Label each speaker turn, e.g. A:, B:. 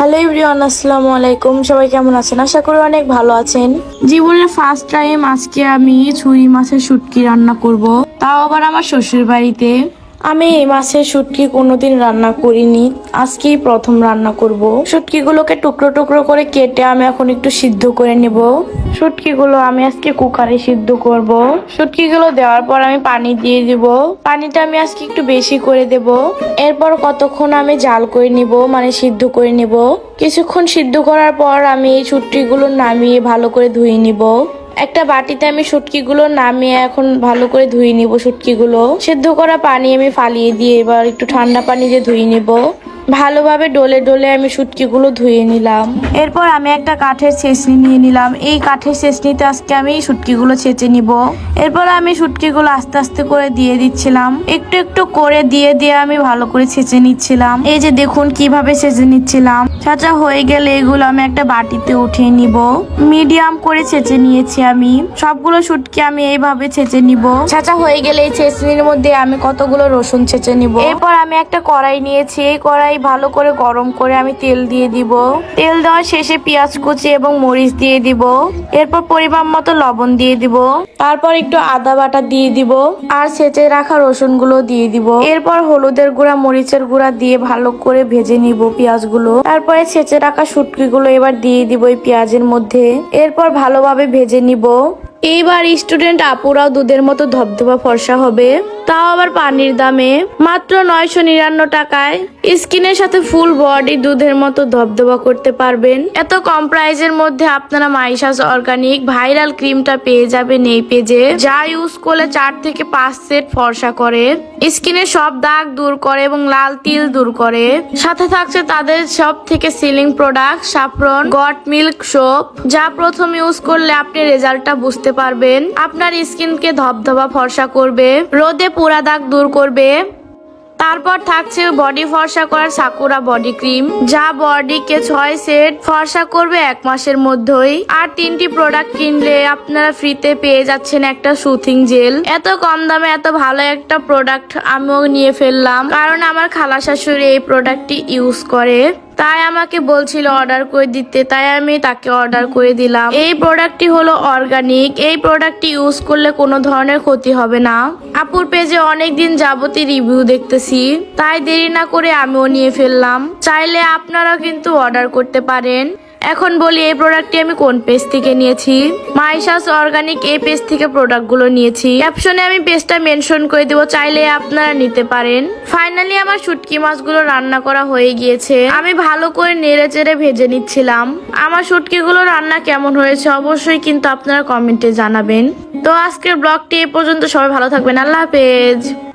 A: Hello everyone, আসসালামু আলাইকুম। সবাই কেমন আছেন? আশা করি অনেক ভালো আছেন। জীবনের ফার্স্ট টাইম আজকে আমি ছুরি মাছের শুটকি রান্না করব। তাও আবার আমার শ্বশুর বাড়িতে আমি এই মাছের শুটকি কোনোদিন রান্না করিনি। আজকেই প্রথম রান্না করব। শুটকিগুলোকে টুকরো টুকরো করে কেটে আমি এখন একটু সিদ্ধ করে নেব। শুটকিগুলো আমি আজকে কুকারে সিদ্ধ করব। শুটকিগুলো দেওয়ার পর আমি পানি দিয়ে দিব। পানিটা আমি আজকে একটু বেশি করে দেব। এরপর কতক্ষণ আমি জাল করে নিব মানে সিদ্ধ করে নিব। কিছুক্ষণ সিদ্ধ করার পর আমি এই শুটকিগুলো নামিয়ে ভালো করে ধুয়ে নিব। একটা বাটিতে আমি শুটকিগুলো নামিয়ে এখন ভালো করে ধুয়ে নিব শুটকিগুলো। সেদ্ধ করা পানি আমি ফালিয়ে দিয়ে এবার একটু ঠান্ডা পানি দিয়ে ধুয়ে নিব। ভালোভাবে ডলে ডলে আমি শুটকিগুলো ধুয়ে নিলাম। এরপর আমি একটা কাঠের ছেঁচনি নিয়ে নিলাম। এই কাঠের ছেঁচনিতে আজকে আমি শুটকিগুলো ছেঁচে নিব। এরপর আমি শুটকিগুলো আস্তে আস্তে করে দিয়ে দিচ্ছিলাম। একটু একটু করে দিয়ে দিয়ে আমি ভালো করে ছেঁচে নিচ্ছিলাম। এই যে দেখুন কীভাবে ছেঁচে নিচ্ছিলাম। ছাঁচা হয়ে গেলে এগুলো আমি একটা বাটিতে উঠিয়ে নিব। মিডিয়াম করে ছেঁচে নিয়েছি আমি। সবগুলো শুটকি আমি এইভাবে ছেঁচে নিব। ছাঁচা হয়ে গেলে এই ছেঁচনির মধ্যে আমি কতগুলো রসুন ছেঁচে নিব। এরপর আমি একটা কড়াই নিয়েছি। এই কড়াই ভালো করে গরম করে আমি তেল দিয়ে দিব। তেল দেওয়ার শেষে পেঁয়াজ কুচি এবং মরিচ দিয়ে দিব। এরপর পরিমাণ মতো লবণ দিয়ে দিব। তারপর একটু আদা বাটা দিয়ে দিব। আর সেচে রাখা রসুনগুলো দিয়ে দিব। এরপর হলুদের গুঁড়া, মরিচের গুঁড়া দিয়ে ভালো করে ভেজে নিব পেঁয়াজগুলো। তারপরে সেচে রাখা শুটকিগুলো এবার দিয়ে দিব এই পেঁয়াজের মধ্যে। এরপর ভালোভাবে ভেজে নিব। এইবার স্টুডেন্ট আপুরাও দুধের মতো ধবধবা ফর্সা হবে। তাও আবার পানির দামে। মাত্র নয়শো নিরান্ন টাকায়। স্কিনের সাথে ফুল বডি দুধের মতো ধবধবা করতে পারবেন। এত কম প্রাইজের মধ্যে আপনারা মাইশাস অর্গানিক ভাইরাল ক্রিমটা পেয়ে যাবেন এই পেজে। যা ইউজ করলে চার থেকে পাঁচ সেট ফর্সা করে। স্কিনের সব দাগ দূর করে এবং লাল তিল দূর করে। সাথে থাকছে তাদের সব থেকে selling product, saffron, goat milk soap. যা প্রথম ইউজ করলে আপনি রেজাল্টটা বুঝতে পারবেন। আপনার স্কিনকে ধবধবা ফর্সা করবে। রোদে পোড়া দাগ দূর করবে। তারপর থাকছে বডি ফর্সা করার সাকুরা বডি ক্রিম, যা বডিকে ছয় সেট ফর্সা করবে এক মাসের মধ্যেই। আর তিনটি প্রোডাক্ট কিনলে আপনারা ফ্রিতে পেয়ে যাচ্ছেন একটা সুথিং জেল। এত কম দামে এত ভালো একটা প্রোডাক্ট আমিও নিয়ে ফেললাম, কারণ আমার খালা শাশুড়ি এই প্রোডাক্টটি ইউজ করে। তাই আমাকে বলছিল অর্ডার করে দিতে, তাই আমি তাকে অর্ডার করে দিলাম। এই প্রোডাক্টটি হলো অর্গানিক এই প্রোডাক্টটি ইউজ করলে কোনো ধরনের ক্ষতি হবে না। আপুর পেজে অনেক দিন যাবতীয় রিভিউ দেখতেছি, তাই দেরি না করে আমিও নিয়ে ফেললাম। চাইলে আপনারা কিন্তু অর্ডার করতে পারেন। এখন বলি, এই প্রোডাক্টটি আমি কোন পেজ থেকে নিয়েছি? মাইশাস অর্গানিক এই পেজ থেকে প্রোডাক্টগুলো নিয়েছি। ক্যাপশনে আমি পেজটা মেনশন করে দেবো, চাইলে আপনারা নিতে পারেন। ফাইনালি আমার শুটকি মাছগুলো রান্না করা হয়ে গিয়েছে। আমি ভালো করে নেড়ে চেড়ে ভেজে নিচ্ছিলাম। আমার শুটকিগুলো রান্না কেমন হয়েছে অবশ্যই কিন্তু আপনারা কমেন্টে জানাবেন। তো আজকের ব্লগটি এই পর্যন্ত, সবাই ভালো থাকবেন, আল্লাহ হাফেজ।